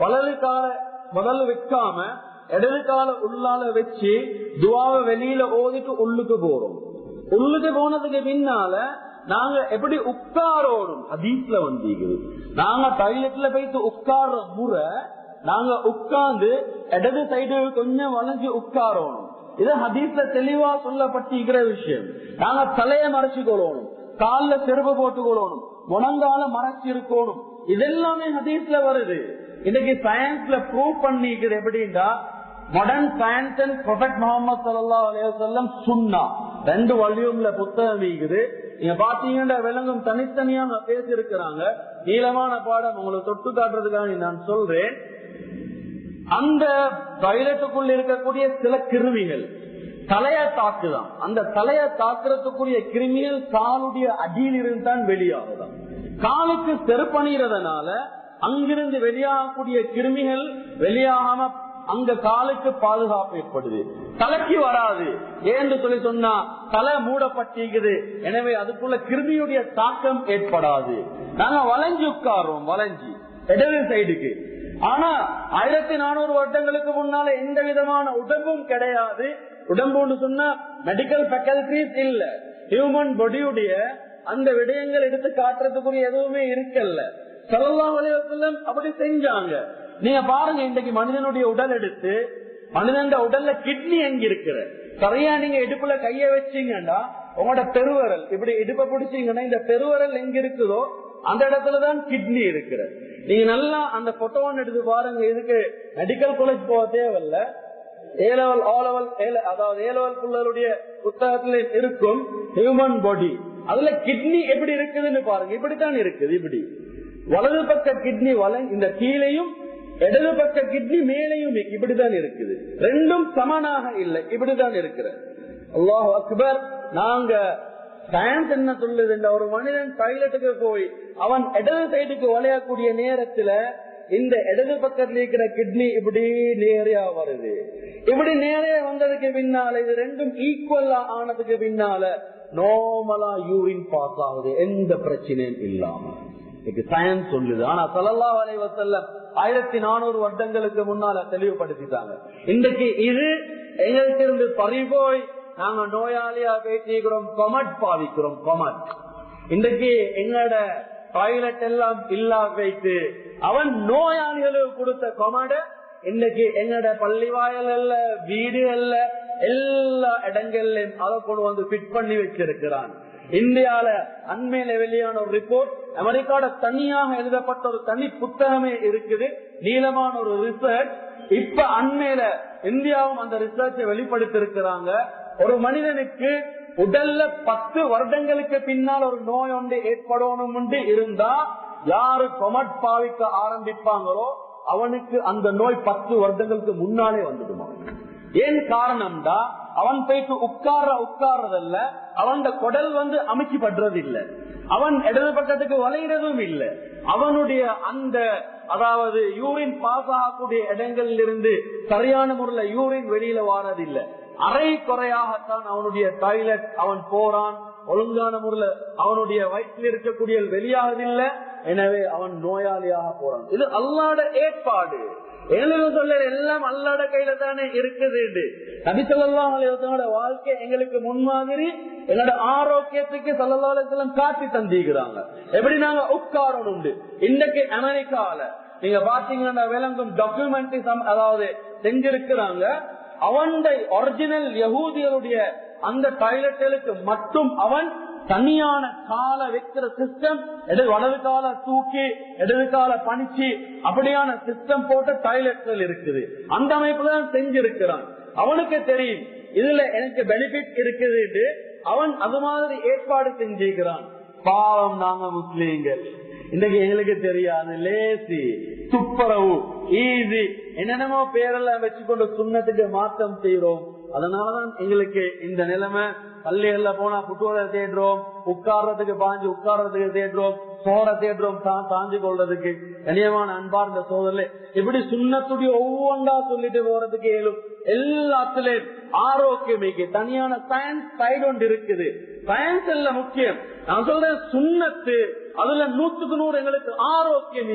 வலது கால முதல்ல வைக்காம இடது கால உள்ளால வச்சு துவாவை வெளியில ஓதிட்டு உள்ளுக்கு போறோம். உள்ளுக்கு போனதுக்கு பின்னால நாங்க எப்படி உட்காரோடும் அதீஸ்ல வந்தீங்க நாங்க டாய்லெட்ல போயிட்டு உட்கார்ற முறை நாங்க உட்கார்ந்து இடது சைடு கொஞ்சம் வளைஞ்சு உட்காரணும். இது ஹதீஸ்ல தெளிவா சொல்லப்பட்டிருக்கிற விஷயம். நாங்க தலைய மறைச்சு கொள்ளணும் கால்ல செருப்பு போட்டு கொள்ளணும் முனங்கால மறைச்சு இருக்கணும் இதெல்லாமே ஹதீஸ்ல வருது. இன்னைக்கு சயின்ஸ்ல ப்ரூவ் பண்ணிக்குது எப்படின்னா modern science and prophet Muhammad சல்லா அலையம் சுண்ணா ரெண்டு வல்யூம்ல புத்தகம் இருக்குது நீங்க பாத்தீங்கன்னா விலங்கும் தனித்தனியா பேசி இருக்கிறாங்க நீளமான பாடம் உங்களை தொட்டு காட்டுறதுக்காக நான் சொல்றேன். அந்த டாய்லெட்டுக்குள்ள இருக்கக்கூடிய சில கிருமிகள் தலைய தாக்குதான். அந்த தலைய தாக்குறதுக்குரிய கிருமிகள் காலுடைய அடியில் இருந்து தான் வெளியாகுதான். காலுக்கு செருப்பணிறதுனால அங்கிருந்து வெளியாகக்கூடிய கிருமிகள் வெளியாகாம அங்க காலுக்கு பாதுகாப்பு ஏற்படுது. தலைக்கு வராது. ஏன்னு சொல்லி சொன்னா தலை மூடப்பட்டிருக்குது. எனவே அதுக்குள்ள கிருமியுடைய தாக்கம் ஏற்படாது. நாங்க வளைஞ்சு உட்காரோம் வளைஞ்சு. இடது சைடுக்கு. ஆனா ஆயிரத்தி நானூறு வருடங்களுக்கு முன்னால எந்த விதமான உடம்பும் கிடையாது. உடம்புன்னு சொன்னா மெடிக்கல் ஃபேக்கல்டிஸ் இல்ல. ஹியூமன் பாடியுடைய அந்த விடயங்கள் எடுத்து காட்டுறதுக்குரிய எதுவுமே இருக்கல்ல. சல்லல்லாஹு அப்படி செஞ்சாங்க. நீங்க பாருங்க இன்றைக்கு மனிதனுடைய உடல் எடுத்து மனிதன் உடல்ல கிட்னி எங்க இருக்கிற சரியா நீங்க இடுப்புல கைய வச்சீங்கன்னா உங்களோட பெருவரல் இப்படி இடுப்ப பிடிச்சீங்கன்னா இந்த பெருவரல் எங்க இருக்குதோ அந்த இடத்துலதான் கிட்னி இருக்கிற நீங்க நல்லா அந்த போட்டோன்னு எடுத்து பாருங்க இதுக்கு மெடிக்கல் காலேஜ் போக தேவையில்ல. ஏலவல் ஆலவல் அதாவது ஏலவல் லெவல் பிள்ளைகளுடைய புத்தகத்துல இருக்கும் ஹியூமன் பாடி அதுல கிட்னி எப்படி இருக்குதுன்னு பாருங்க இப்படித்தான் இருக்குது இப்படி. வலது பக்க கிட்னி வல இந்த கீழையும் இடது பக்க கிட்னி மேலையும் இப்படிதான் இருக்குது. ரெண்டும் சமனாக இல்லை. இப்படிதான் இருக்கிறது. அல்லாஹ் அக்பர் நாங்க சயின்ஸ் என்ன சொல்லுது ஒரு மனிதன் டாய்லெட்டுக்கு போய் அவன் இடது சைடுக்கு வளையக்கூடிய நேரத்துல இந்த இடது பக்கத்துல இருக்கிற கிட்னி இப்படி நேரையா வருது. இப்படி நேரையா வந்ததுக்கு பின்னால இது ரெண்டும் ஈக்குவலா ஆனதுக்கு பின்னால நார்மலா யூரின் பாஸ் ஆகுது. எந்த பிரச்சனையும் இல்லாம. இன்னைக்கு சொல்லுது. ஆனா சலல்லா வலைவசல்ல ஆயிரத்தி நானூறு வருடங்களுக்கு முன்னால தெளிவுபடுத்திட்டாங்க. இன்றைக்கு இது எங்களுக்கு இருந்து பறிபோய் நாங்க நோயாளியா பேசிக்கிறோம் கொமட் பாவிக்கிறோம் கொமட். இன்றைக்கு எங்களோட டாய்லெட் எல்லாம் இல்லா வைத்து அவன் நோயாளிகளுக்கு கொடுத்த கொமட இன்னைக்கு எங்கட பள்ளி வாயல் அல்ல வீடு அல்ல எல்லா இடங்கள்லயும் அதை கொண்டு வந்து பிட் பண்ணி வச்சிருக்கிறான். இந்தியால அண்மையில வெளியான ஒரு ரிப்போர்ட் அமெரிக்காவோட தனியாக எழுதப்பட்ட ஒரு தனி புத்தகமே இருக்குது. நீளமான ஒரு ரிசர்ச் இப்ப அண்மையில இந்தியாவும் அந்த ரிசர்ச்சை வெளிப்படுத்தி இருக்கிறாங்க ஒரு மனிதனுக்கு உடல்ல பத்து வருடங்களுக்கு பின்னால் ஒரு நோய் ஒன்று ஏற்படணும் இருந்தா யாரு கொமட் பாவிக்க ஆரம்பிப்பாங்களோ அவனுக்கு அந்த நோய் பத்து வருடங்களுக்கு முன்னாலே வந்துடுமா? ஏன் காரணம்டா அவன் போயிட்டு உட்கார உட்கார்றதல்ல அவன் குடல் வந்து அமைக்கப்படுறது இல்ல அவன் இடது பக்கத்துக்கு வளையிறதும் இல்ல. அவனுடைய அந்த அதாவது யூரின் பாஸ் ஆகக்கூடிய இடங்கள்ல இருந்து சரியான முறையில யூரின் வெளியில வாரதில்லை. அரை குறையாகத்தான் அவனுடைய டாய்லெட் அவன் போறான். ஒழுங்கான முறையில அவனுடைய வயிற்றில் இருக்கக்கூடிய வெளியாகதில்லை எனவே அவன் நோயாளியாக போறான். இது அல்லாட ஏற்பாடு. சொல்ல எல்லாம் அல்லாட கையில தானே இருக்குது நபி சொல்லலாம் வாழ்க்கை எங்களுக்கு முன்மாதிரி எங்களோட ஆரோக்கியத்துக்கு சல்லல்லாஹம் காட்டி தந்திக்கிறாங்க எப்படி நாங்க உட்காரணும் உண்டு? இன்னைக்கு அமெரிக்கால நீங்க பாத்தீங்கன்னா விளங்கும் டாக்குமெண்ட்ரி அதாவது செஞ்சிருக்கிறாங்க. அவன் ஒரிஜினல் யகூதியருடைய அந்த டாய்லெட்டுக்கு மட்டும் அவன் தனியான கால வைக்கிற சிஸ்டம் வலது கால தூக்கி இடது கால பணிச்சு அப்படியான சிஸ்டம் போட்ட டாய்லெட்கள் இருக்குது. அந்த அமைப்புல தான் செஞ்சிருக்கிறான். அவனுக்கு தெரியும் இதுல எனக்கு பெனிஃபிட் இருக்குது அவன் அது மாதிரி ஏற்பாடு செஞ்சிருக்கிறான் பாவம் நாங்க முஸ்லீம்கள். இன்னைக்கு எங்களுக்கு தெரியாது லேசி துப்புரவு ஈஸி என்னென்னமோ பேரெல்லாம் வச்சுக்கொண்டு சுண்ணத்துக்கு மாற்றம் செய்யறோம் அதனாலதான் எங்களுக்கு இந்த நிலைமை பள்ளிகள்ல போனா புட்டுவதை தேடுறோம் உட்கார்றதுக்கு பாஞ்சு உட்கார்றதுக்கு தேடுறோம் சோற தேடுறோம் தாஞ்சு கொள்றதுக்கு கனியமான அன்பார்ந்த சோதரில் இப்படி சுண்ணத்துடைய ஒவ்வொன்றா சொல்லிட்டு போறதுக்கு இயலும் எல்லாத்துலயும் ஆரோக்கியமைக்கு தனியான சயின்ஸ் சைடு ஒன்று இருக்குது. சயின்ஸ் எல்லாம் முக்கியம். நான் சொல்றேன் சுண்ணத்து அதுல நூத்துக்கு நூறு எங்களுக்கு ஆரோக்கியம்